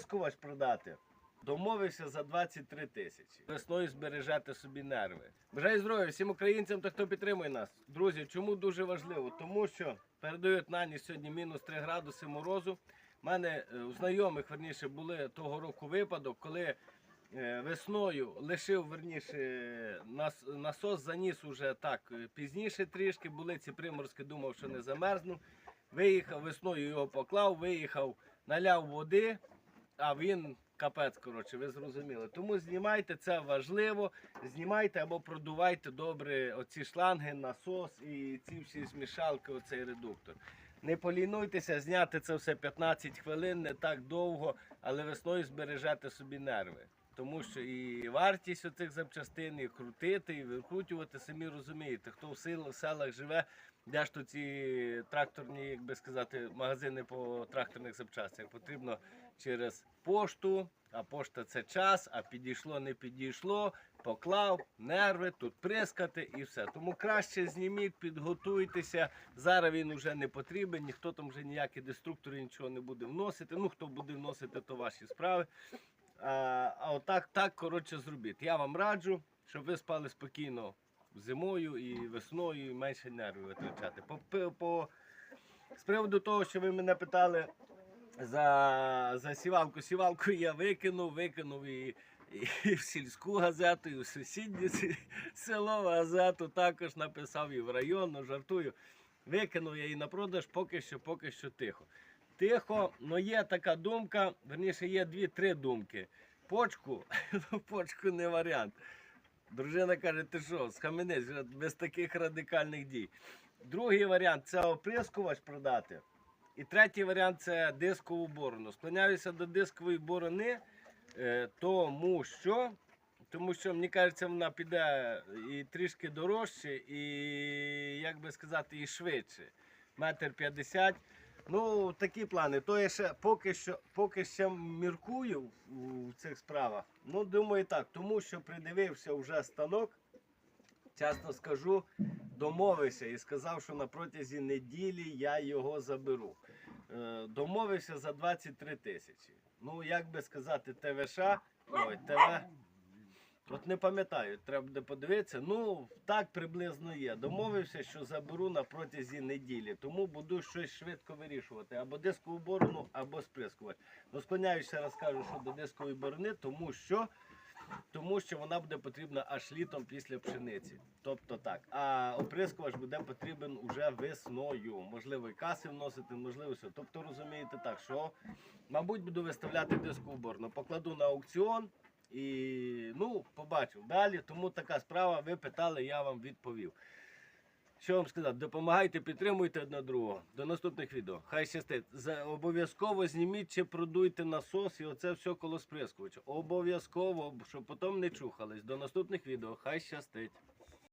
оприскувач продати. Домовився за 23 тисячі. Весною збережете собі нерви. Бажаю здоров'я всім українцям та хто підтримує нас. Друзі, чому дуже важливо? Тому що передають на ніч сьогодні мінус 3 градуси морозу. У мене е, у знайомих верніше були того року випадок, коли е, весною лишив верніше нас, насос заніс уже так е, пізніше трішки. Були ці приморські, думав, що не замерзну. Виїхав весною його поклав, виїхав, наляв води, а він капець, коротше, ви зрозуміли. Тому знімайте, це важливо. Знімайте або продувайте добре оці шланги, насос і ці всі змішалки, оцей редуктор. Не полінуйтеся, зняти це все 15 хвилин, не так довго, але весною збережете собі нерви. Тому що і вартість оцих запчастин, і крутити, і викрутювати, самі розумієте, хто в в селах живе, де ж то ці тракторні, як би сказати, магазини по тракторних запчастях. Потрібно через пошту, а пошта це час, а підійшло, не підійшло, поклав, нерви, тут прискати і все. Тому краще зніміть, підготуйтеся. Зараз він вже не потрібен, ніхто там вже ніякі деструктори нічого не буде вносити. Ну, хто буде вносити, то ваші справи. А, отак, так, коротше, зробіть. Я вам раджу, щоб ви спали спокійно зимою і весною, і менше нервів витрачати. По, по, з приводу того, що ви мене питали за, за сівалку. Сівалку я викинув, викинув і, і в сільську газету, і в сусіднє село газету також написав, і в районну, жартую. Викинув я її на продаж, поки що, поки що тихо. Тихо, але є така думка, верніше є дві-три думки. Почку, ну почку не варіант. Дружина каже, ти що, схаменець, вже без таких радикальних дій. Другий варіант це оприскувач продати. І третій варіант це дискову борону. Склоняюся до дискової борони, е, тому що, тому що, мені кажеться, вона піде і трішки дорожче, і, як би сказати, і швидше. Метр п'ятдесят. Ну, такі плани. То я ще поки що, поки ще міркую в, в цих справах. Ну, думаю так, тому що придивився вже станок. Чесно скажу, домовився і сказав, що на протязі неділі я його заберу. Е, домовився за 23 тисячі. Ну, як би сказати, ТВШ, ой, ТВ. От не пам'ятаю, треба буде подивитися. Ну, так приблизно є. Домовився, що заберу на протязі неділі. Тому буду щось швидко вирішувати. Або дискову борону, або сприскувач. Ну, склоняюся, раз кажу, що до дискової борони, тому що, тому що вона буде потрібна аж літом після пшениці. Тобто так. А оприскувач буде потрібен уже весною. Можливо, і каси вносити, можливо, все. Тобто розумієте так, що, мабуть, буду виставляти дискову борону. Покладу на аукціон. І ну, побачив далі. Тому така справа. Ви питали, я вам відповів. Що вам сказати? Допомагайте, підтримуйте одне другого. До наступних відео. Хай щастить. Обов'язково зніміть чи продуйте насос і оце все коло сприскувача. Обов'язково, щоб потім не чухались. До наступних відео. Хай щастить.